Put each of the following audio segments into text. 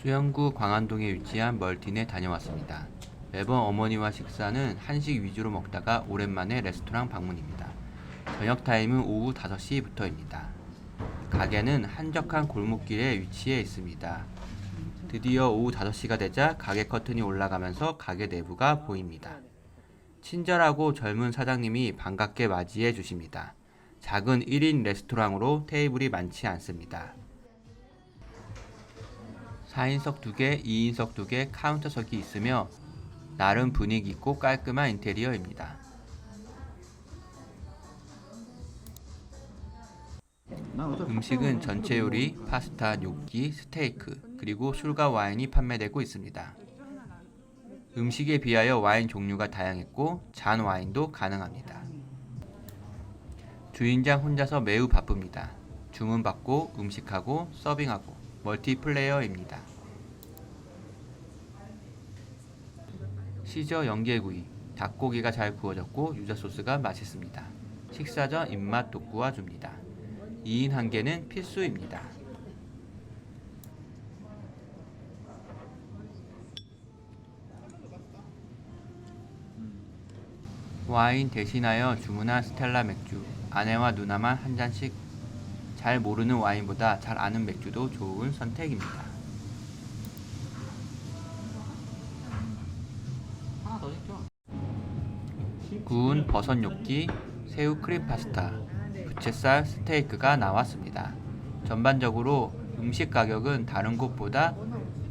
수영구 광안동에 위치한 멀틴에 다녀왔습니다. 매번 어머니와 식사는 한식 위주로 먹다가 오랜만에 레스토랑 방문입니다. 저녁 타임은 오후 5시부터입니다. 가게는 한적한 골목길에 위치해 있습니다. 드디어 오후 5시가 되자 가게 커튼이 올라가면서 가게 내부가 보입니다. 친절하고 젊은 사장님이 반갑게 맞이해 주십니다. 작은 1인 레스토랑으로 테이블이 많지 않습니다. 4인석 2개, 2인석 2개 카운터석이 있으며 나름 분위기 있고 깔끔한 인테리어입니다. 음식은 전체 요리, 파스타, 뇨끼, 스테이크, 그리고 술과 와인이 판매되고 있습니다. 음식에 비하여 와인 종류가 다양했고 잔 와인도 가능합니다. 주인장 혼자서 매우 바쁩니다. 주문받고 음식하고 서빙하고 멀티플레이어입니다. 시저 연계구이, 닭고기가 잘 구워졌고 유자 소스가 맛있습니다. 식사 전 입맛 돋구어 줍니다. 2인 한 개는 필수입니다. 와인 대신하여 주문한 스텔라 맥주, 아내와 누나만 한 잔씩 잘 모르는 와인보다 잘 아는 맥주도 좋은 선택입니다. 하나 더 시켜. 구운 버섯 뇨끼, 새우 크림 파스타, 부채살 스테이크가 나왔습니다. 전반적으로 음식 가격은 다른 곳보다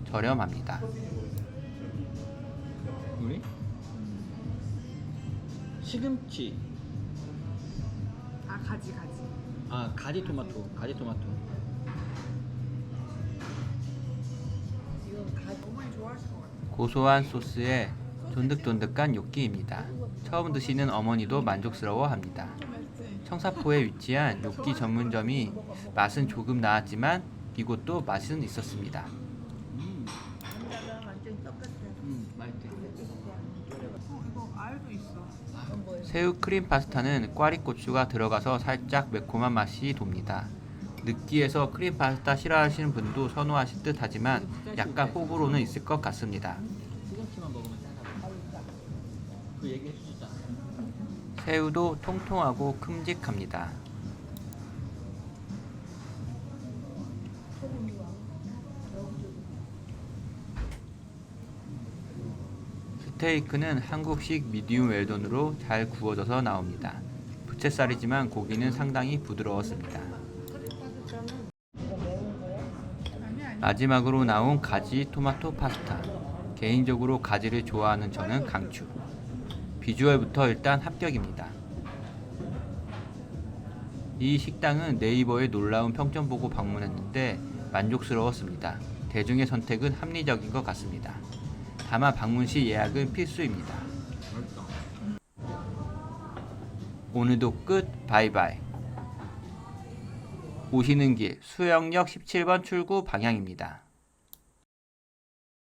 저렴합니다. 우리? 시금치. 아 가지 가지. 아 가지 토마토. 가지 토마토. 고소한 소스에 쫀득쫀득한 뇨끼입니다. 처음 드시는 어머니도 만족스러워합니다. 청사포에 위치한 뇨끼 전문점이 맛은 조금 나았지만 이곳도 맛은 있었습니다. 새우 크림 파스타는 꽈리고추가 들어가서 살짝 매콤한 맛이 돕니다. 느끼해서 크림 파스타 싫어하시는 분도 선호하실 듯 하지만 약간 호불호는 있을 것 같습니다. 새우도 통통하고 큼직합니다. 스테이크는 한국식 미디움 웰던으로 잘 구워져서 나옵니다. 부채살이지만 고기는 상당히 부드러웠습니다. 마지막으로 나온 가지 토마토 파스타. 개인적으로 가지를 좋아하는 저는 강추. 비주얼부터 일단 합격입니다. 이 식당은 네이버에 놀라운 평점 보고 방문했는데 만족스러웠습니다. 대중의 선택은 합리적인 것 같습니다. 다만 방문 시 예약은 필수입니다. 오늘도 끝 바이바이. 오시는 길 수영역 17번 출구 방향입니다.